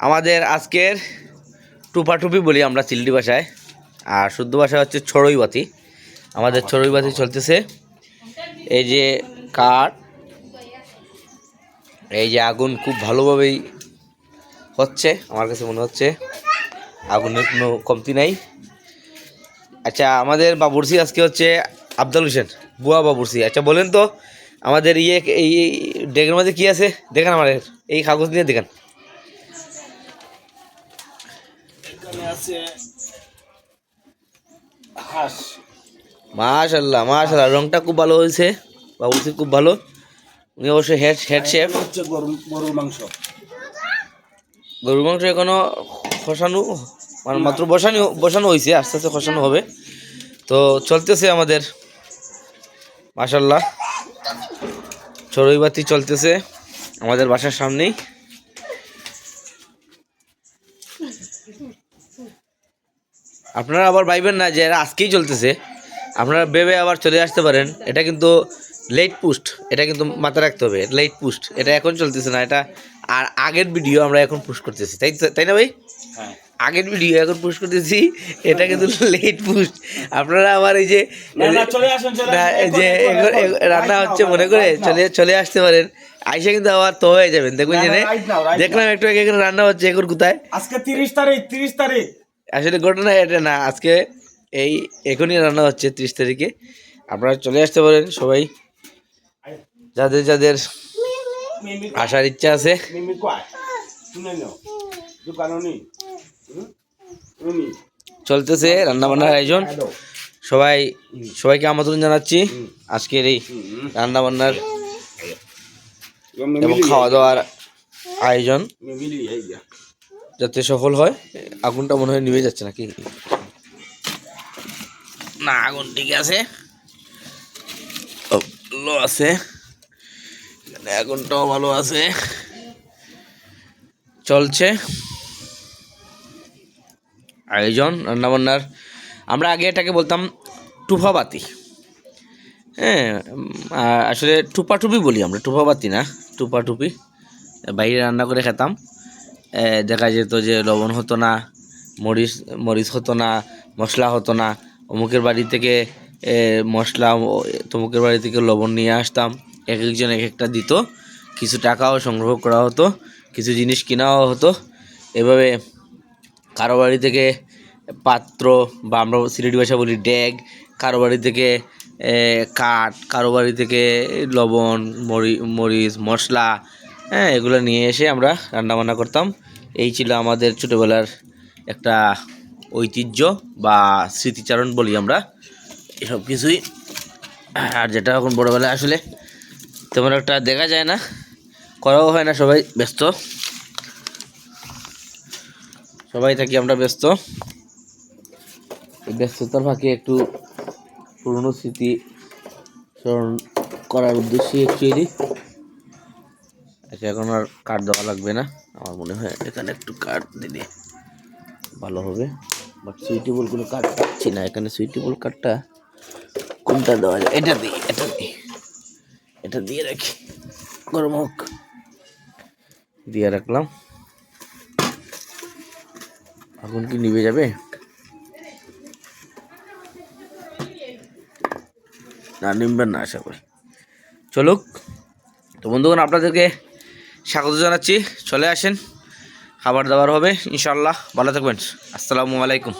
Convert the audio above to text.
আমাদের আজকের টুপাটুপি বলি আমরা চিলডি ভাষায়। আর শুদ্ধ ভাষা হচ্ছে ছড়ই বাতি আমাদের ছড়ই বাতি চলতেছে। এই যে কাঠ, এই যে আগুন খুব ভালোভাবেই হচ্ছে, আমার কাছে মনে হচ্ছে। আগুনের কোনো কমতি নাই। আচ্ছা আমাদের বাবুরসি আজকে হচ্ছে আফজাল হোসেন, বুয়া বাবুরসি আচ্ছা বলেন তো, আমাদের ইয়ে এই, ডেকের মধ্যে কী আছে? দেখান আমাদের, এই কাগজ নিয়ে দেখান। এখানে আছে হাঁস। মাশাল্লাহ মাশাল্লাহ রংটা খুব ভালো হয়েছে। বাবুরসি খুব ভালো। উনি অবশ্যই হেড হেড শেফ হচ্ছে গরুর মাংস। গরুর মাংস এখনও খসানো মানে মাত্র বসানো বসানো হয়েছে আস্তে আস্তে খসানো হবে। তো চলতেছে আমাদের। মাশাল্লাহ চড়ুই বাতি চলতেছে আমাদের বাসার সামনেই। আপনারা আবার ভাইবেন না যে এরা আজকেই চলতেছে। আপনারা ভেবে আবার চলে আসতে পারেন। এটা কিন্তু লেট পুস্ট এটা কিন্তু মাথায় রাখতে হবে। লেট পুস্ট এটা এখন চলতেছে না এটা আর আগের ভিডিও আমরা এখন পুশ করতেছি। তাই তাই না ভাই? হ্যাঁ। আগের ভিডিও এখন পুশ করতেছি এটা কিন্তু লেট পুস্ট আপনারা আবার এই যে যে রান্না হচ্ছে মনে করে চলে চলে আসতে পারেন। আইসা কিন্তু আবার তো হয়ে যাবেন। দেখবেন দেখলাম একটু আগে এখানে রান্না হচ্ছে এখন কোথায় আজকে তিরিশ তারিখ তিরিশ তারিখ। আসলে ঘটনা এটা না, আজকে এই এখনই রান্না হচ্ছে ত্রিশ তারিখে। আপনারা চলে আসতে পারেন সবাই। যাদের যাদের আসার ইচ্ছা আছে। চলতেছে রান্নাবান্নার আয়োজন। সবাই, সবাইকে আমন্ত্রণ জানাচ্ছি আজকের এই। রান্নাবান্নার এবং খাওয়া দাওয়ার আয়োজন। যাতে সফল হয় আগুনটা মনে হয় নিভে যাচ্ছে নাকি? না আগুন ঠিক আছে। ভালো আছে। আগুনটাও ভালো আছে। চলছে। আয়োজন রান্নাবান্নার। আমরা আগে এটাকে বলতাম টুফাবাতি। হ্যাঁ আসলে টুপাটুপি বলি আমরা টুপাবাতি না টুপাটুপি। বাইরে রান্না করে খেতাম। দেখা যেত যে লবণ হতো না, মরিচ মরিচ হতো না, মশলা হতো না। অমুকের বাড়ি থেকে মশলা তমুকের বাড়ি থেকে লবণ নিয়ে আসতাম। এক একজন এক একটা দিত। কিছু টাকাও সংগ্রহ করা হতো, কিছু জিনিস কেনাও হতো। এভাবে কারও বাড়ি থেকে পাত্র বা আমরা সিলেটি ভাষা বলি ড্যাগ, কারও বাড়ি থেকে কাঠ, কারও বাড়ি থেকে লবণ, মরি, মরিচ, মশলা হ্যাঁ এগুলো নিয়ে এসে আমরা রান্নাবান্না করতাম। এই ছিল আমাদের ছোটোবেলার একটা ঐতিহ্য বা স্মৃতিচারণ বলি আমরা। এসব কিছুই। আর যেটা এখন বড়োবেলায় আসলে তেমন একটা দেখা যায় না, করাও হয় না, সবাই ব্যস্ত। সবাই থাকি আমরা ব্যস্ত। ব্যস্ততার ফাঁকে একটু পুরনো স্মৃতি স্মরণ করার উদ্দেশ্যে অ্যাকচুয়ালি আচ্ছা এখন আর কাঠ দেওয়া লাগবে না, আমার মনে হয় এখানে একটু কাঠ দিলে ভালো হবে। বাট সুইটেবল কোনো কাঠ পাচ্ছি না, এখানে সুইটেবল কাঠটা কোনটা দেওয়া যায়? এটা দিই এটা দিই, এটা দিয়ে রাখি। গরম হোক। দিয়ে রাখলাম। আগুন কি নিভে যাবে? না নিমবেন না আশা করি। চলুক, তো বন্ধুগণ, আপনাদেরকে স্বাগত জানাচ্ছি। চলে আসেন। খাবার দাবার হবে ইনশাল্লাহ ভালো থাকবেন। আসসালামু আলাইকুম।